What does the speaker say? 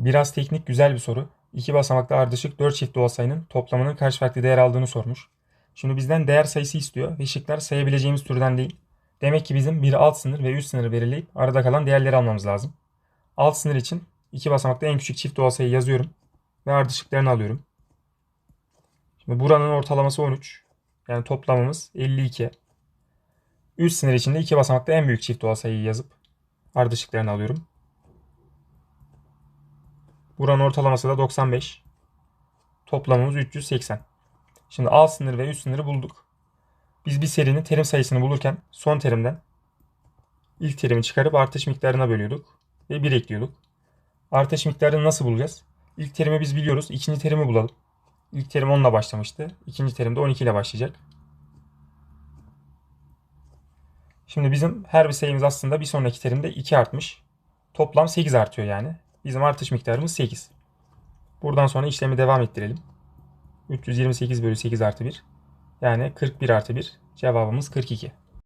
Biraz teknik güzel bir soru. İki basamaklı ardışık 4 çift doğal sayının toplamının kaç farklı değer aldığını sormuş. Şimdi bizden değer sayısı istiyor ve şıklar sayabileceğimiz türden değil. Demek ki bizim bir alt sınır ve üst sınırı belirleyip arada kalan değerleri almamız lazım. Alt sınır için iki basamaklı en küçük çift doğal sayı yazıyorum ve ardışıklarını alıyorum. Şimdi buranın ortalaması 13. Yani toplamımız 52. Üst sınır için de iki basamaklı en büyük çift doğal sayıyı yazıp ardışıklarını alıyorum. Buranın ortalaması da 95. Toplamımız 380. Şimdi alt sınır ve üst sınırı bulduk. Biz bir serinin terim sayısını bulurken son terimden ilk terimi çıkarıp artış miktarına bölüyorduk ve 1 ekliyorduk. Artış miktarını nasıl bulacağız? İlk terimi biz biliyoruz. İkinci terimi bulalım. İlk terim 10 ile başlamıştı. İkinci terim de 12 ile başlayacak. Şimdi bizim her bir sayımız aslında bir sonraki terimde 2 artmış. Toplam 8 artıyor yani. Bizim artış miktarımız 8. Buradan sonra işlemi devam ettirelim. 328 bölü 8 artı 1. Yani 41 artı 1. Cevabımız 42.